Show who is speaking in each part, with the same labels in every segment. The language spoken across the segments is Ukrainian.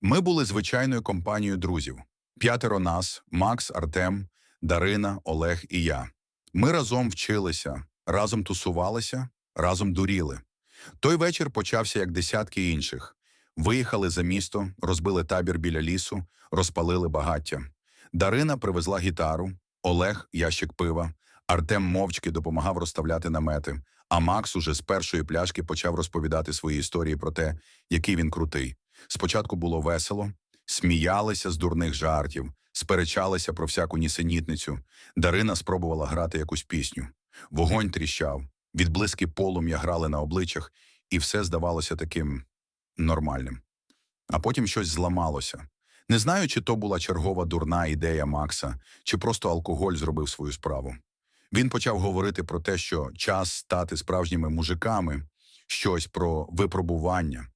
Speaker 1: Ми були звичайною компанією друзів. П'ятеро нас: Макс, Артем, Дарина, Олег і я. Ми разом вчилися, разом тусувалися, разом дуріли. Той вечір почався як десятки інших. Виїхали за місто, розбили табір біля лісу, розпалили багаття. Дарина привезла гітару, Олег ящик пива, Артем мовчки допомагав розставляти намети, а Макс уже з першої пляшки почав розповідати свої історії про те, який він крутий. Спочатку було весело, сміялися з дурних жартів, сперечалися про всяку нісенітницю. Дарина спробувала грати якусь пісню. Вогонь тріщав, відблиски полум'я грали на обличчях, і все здавалося таким нормальним. А потім щось зламалося. Не знаю, чи то була чергова дурна ідея Макса, чи просто алкоголь зробив свою справу. Він почав говорити про те, що час стати справжніми мужиками, щось про випробування.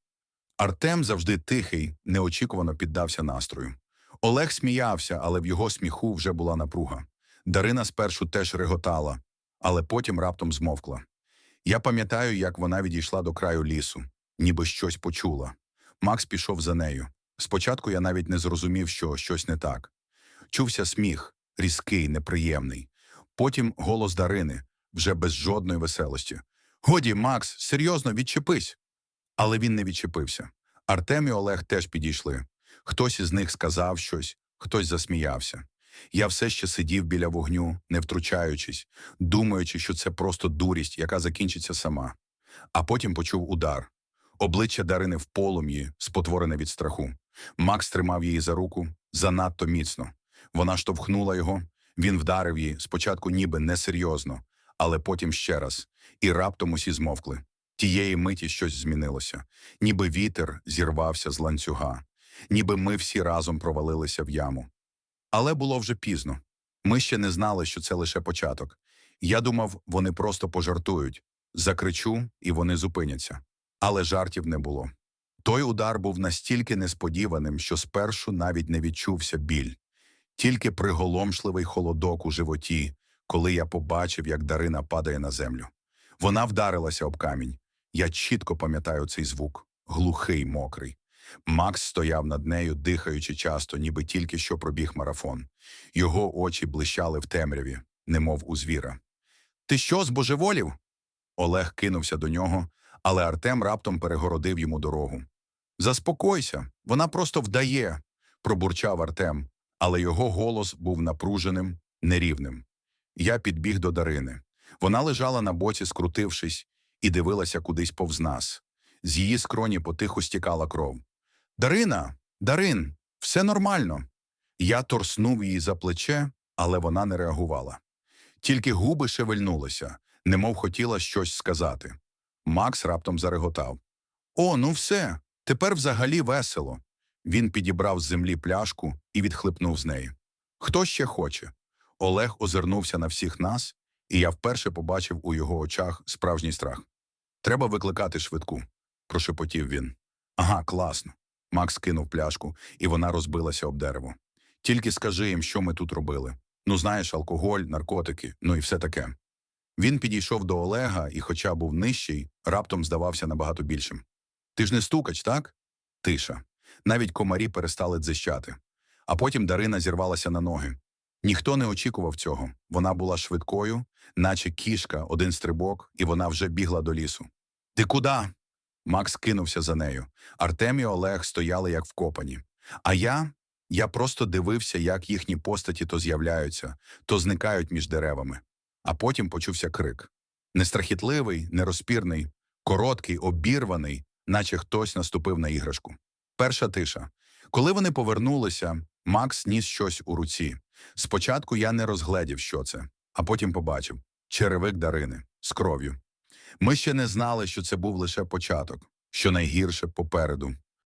Speaker 1: Артем завжди тихий, неочікувано піддався настрою. Олег сміявся, але в його сміху вже була напруга. Дарина спершу теж реготала, але потім раптом змовкла. Я пам'ятаю, як вона відійшла до краю лісу, ніби щось почула. Макс пішов за нею. Спочатку я навіть не зрозумів, що щось не так. Чувся сміх, різкий, неприємний. Потім голос Дарини, вже без жодної веселості. Годі, Макс, серйозно, відчепись. Але він не відчепився. Артем і Олег теж підійшли. Хтось із них сказав щось, хтось засміявся. Я все ще сидів біля вогню, не втручаючись, думаючи, що це просто дурість, яка закінчиться сама. А потім почув удар. Обличчя Дарини в полум'ї, спотворене від страху. Макс тримав її за руку занадто міцно. Вона штовхнула його, він вдарив її, спочатку ніби несерйозно, але потім ще раз, і раптом усі змовкли. Тієї миті щось змінилося, ніби вітер зірвався з ланцюга, ніби ми всі разом провалилися в яму. Але було вже пізно. Ми ще не знали, що це лише початок. Я думав, вони просто пожартують. Закричу, і вони зупиняться. Але жартів не було. Той удар був настільки несподіваним, що спершу навіть не відчувся біль. Тільки приголомшливий холодок у животі, коли я побачив, як Дарина падає на землю. Вона вдарилася об камінь. Я чітко пам'ятаю цей звук глухий, мокрий. Макс стояв над нею, дихаючи часто, ніби тільки що пробіг марафон. Його очі блищали в темряві, немов у звіра. Ти що, збожеволів? Олег кинувся до нього, але Артем раптом перегородив йому дорогу. Заспокойся, вона просто вдає, пробурчав Артем, але його голос був напруженим, нерівним. Я підбіг до Дарини. Вона лежала на боці, скрутившись, і дивилася кудись повз нас. З її скроні потиху стікала кров. Дарина, Дарин, все нормально. Я торснув її за плече, але вона не реагувала. Тільки губи шевельнулися, немов хотіла щось сказати. Макс раптом зареготав. О, ну все, тепер взагалі весело. Він підібрав з землі пляшку і відхлипнув з неї. Хто ще хоче? Олег озирнувся на всіх нас, і я вперше побачив у його очах справжній страх. Треба викликати швидку, прошепотів він. Ага, класно. Макс кинув пляшку, і вона розбилася об дерево. Тільки скажи їм, що ми тут робили. Ну, знаєш, алкоголь, наркотики, ну і все таке. Він підійшов до Олега і, хоча був нижчий, раптом здавався набагато більшим. Ти ж не стукач, так? Тиша. Навіть комарі перестали дзищати. А потім Дарина зірвалася на ноги. Ніхто не очікував цього. Вона була швидкою, наче кішка, один стрибок, і вона вже бігла до лісу. Ти куди? Макс кинувся за нею. Артем і Олег стояли як вкопані. А я. Я просто дивився, як їхні постаті то з'являються, то зникають між деревами. А потім почувся крик. Нестрахітливий, нерозпірний, короткий, обірваний, наче хтось наступив на іграшку. Перша тиша. Коли вони повернулися, Макс ніс щось у руці. Спочатку я не розгледів, що це, а потім побачив черевик Дарини з кров'ю. Ми ще не знали, що це був лише початок, що найгірше попереду.